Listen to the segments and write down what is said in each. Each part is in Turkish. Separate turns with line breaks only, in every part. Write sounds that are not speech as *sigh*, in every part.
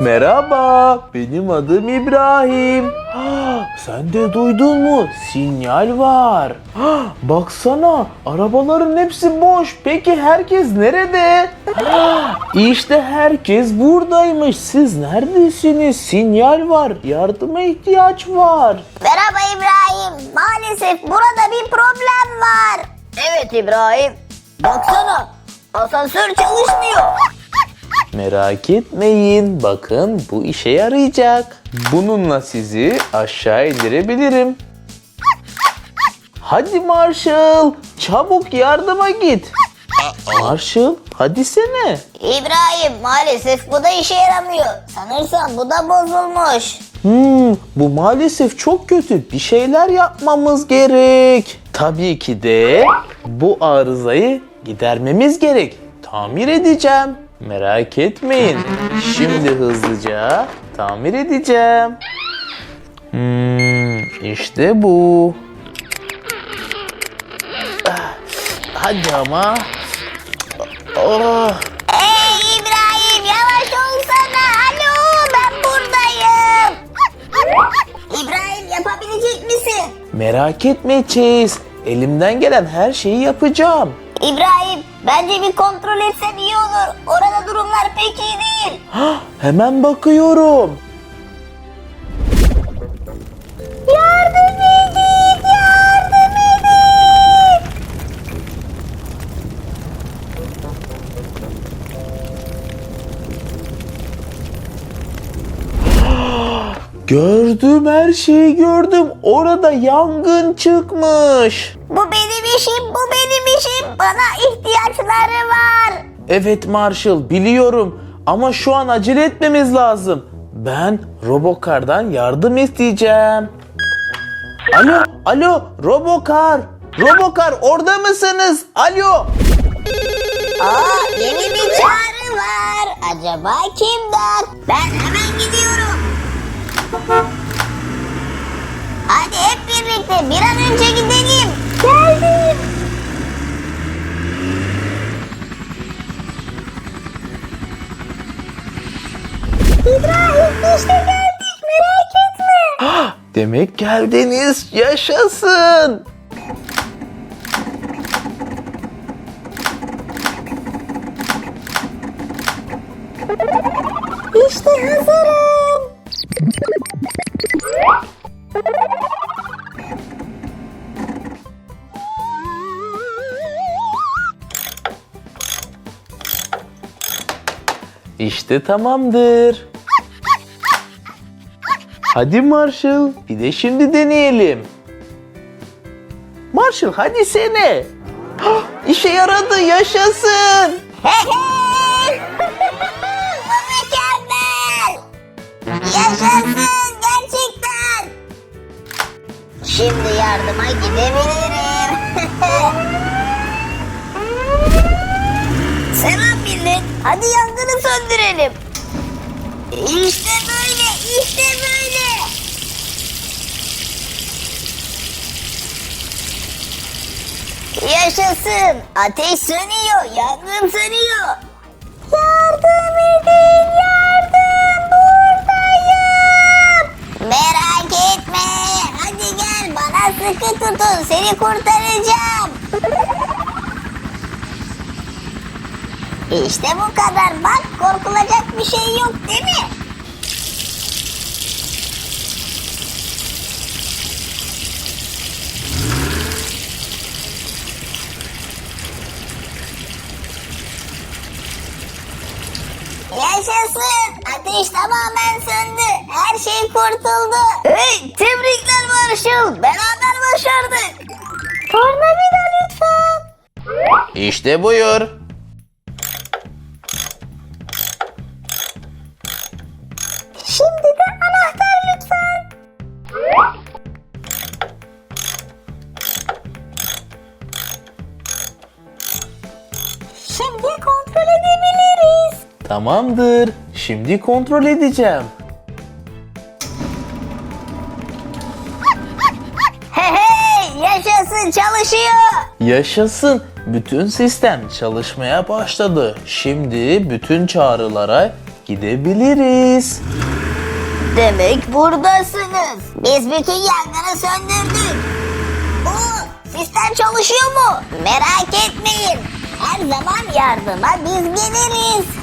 Merhaba, benim adım İbrahim. Ah, Sen de duydun mu? Sinyal var. Ah, Baksana, arabaların hepsi boş. Peki herkes nerede? Ah, İşte herkes buradaymış. Siz neredesiniz? Sinyal var. Yardıma ihtiyaç var.
Merhaba İbrahim. Maalesef burada bir problem var. Evet İbrahim. Baksana asansör çalışmıyor.
Merak etmeyin. Bakın bu işe yarayacak. Bununla sizi aşağı indirebilirim. Hadi Marshall, çabuk yardıma git. Marshall, hadi sene.
İbrahim maalesef bu da işe yaramıyor. Sanırsam bu da bozulmuş.
Hmm, bu maalesef çok kötü. Bir şeyler yapmamız gerek. Tabii ki de bu arızayı gidermemiz gerek. Tamir edeceğim. Merak etmeyin. Şimdi hızlıca tamir edeceğim. Hmm, işte bu. Ah, Hadi ama. Oh.
Hey İbrahim yavaş olsana. Alo ben buradayım. İbrahim yapabilecek misin?
Merak etme Chase. Elimden gelen her şeyi yapacağım.
İbrahim bence bir kontrol etsen iyi olur. Durumlar pek iyi değil.
Hah, Hemen bakıyorum.
Yardım edin yardım edin.
Gördüm her şeyi gördüm. Orada yangın çıkmış.
Bu benim işim bu benim işim. Bana ihtiyaçları var.
Evet Marshall biliyorum ama şu an acele etmemiz lazım. Ben Robocar'dan yardım isteyeceğim. Alo, alo Robocar. Robocar orada mısınız? Alo.
Aa yeni bir çağrı var. Acaba kimden? Ben hemen gidiyorum. Hadi hep birlikte bir an önce gidelim. Geldim. İbrahim işte geldik merak etme.
Demek geldiniz. Yaşasın.
İşte hazırım.
İşte tamamdır. Hadi Marshall, bir de şimdi deneyelim. Marshall hadi sene. İşe yaradı, yaşasın.
Bu mükemmel. Yaşasın gerçekten. Şimdi yardıma gidebilirim. *laughs* Selam millet. Hadi yangını söndürelim. İşte böyle, işte böyle. Yaşasın. Ateş sönüyor, yangın sönüyor. Yardım edin, yardım buradayım. Merak etme. Hadi gel bana sıkı tutun. Seni kurtaracağım. İşte bu kadar. Bak korkulacak bir şey yok değil mi? Yaşasın. Ateş tamamen söndü. Her şey kurtuldu. Hey tebrikler Marshall. Beraber başardık. Tornavida lütfen.
İşte buyur. Tamamdır. Şimdi kontrol edeceğim.
Hey hey yaşasın çalışıyor.
Yaşasın. Bütün sistem çalışmaya başladı. Şimdi bütün çağrılara gidebiliriz.
Demek buradasınız. Biz bütün yangını söndürdük. Oo, sistem çalışıyor mu? Merak etmeyin. Her zaman yardıma biz geliriz.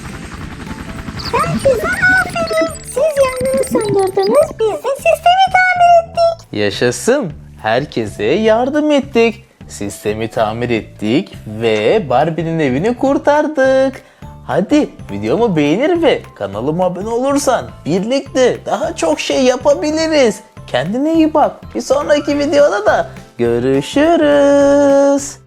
Herkese aferin. Siz yangını söndürdünüz, biz de sistemi tamir ettik.
Yaşasın. Herkese yardım ettik. Sistemi tamir ettik ve Barbie'nin evini kurtardık. Hadi videomu beğenir ve kanalıma abone olursan birlikte daha çok şey yapabiliriz. Kendine iyi bak. Bir sonraki videoda da görüşürüz.